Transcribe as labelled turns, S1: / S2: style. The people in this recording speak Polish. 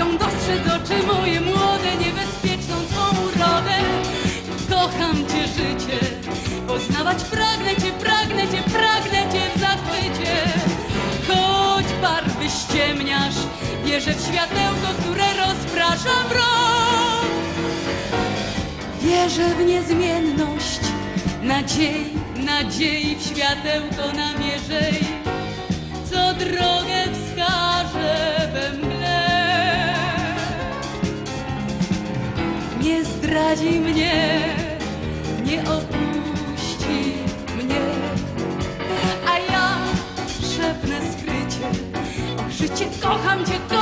S1: potrafią dostrzec oczy moje młode, niebezpieczną twą urodę. Kocham cię życie, poznawać pragnę cię, pragnę cię, pragnę cię w zachwycie. Choć barwy ściemniasz, wierzę w światełko, które rozprasza mrok. Wierzę w niezmienność nadziei, nadziei w światełko namierzej, Nie zdradzi mnie, nie opuści mnie, a ja szepnę skrycie, o życie kocham cię, kocham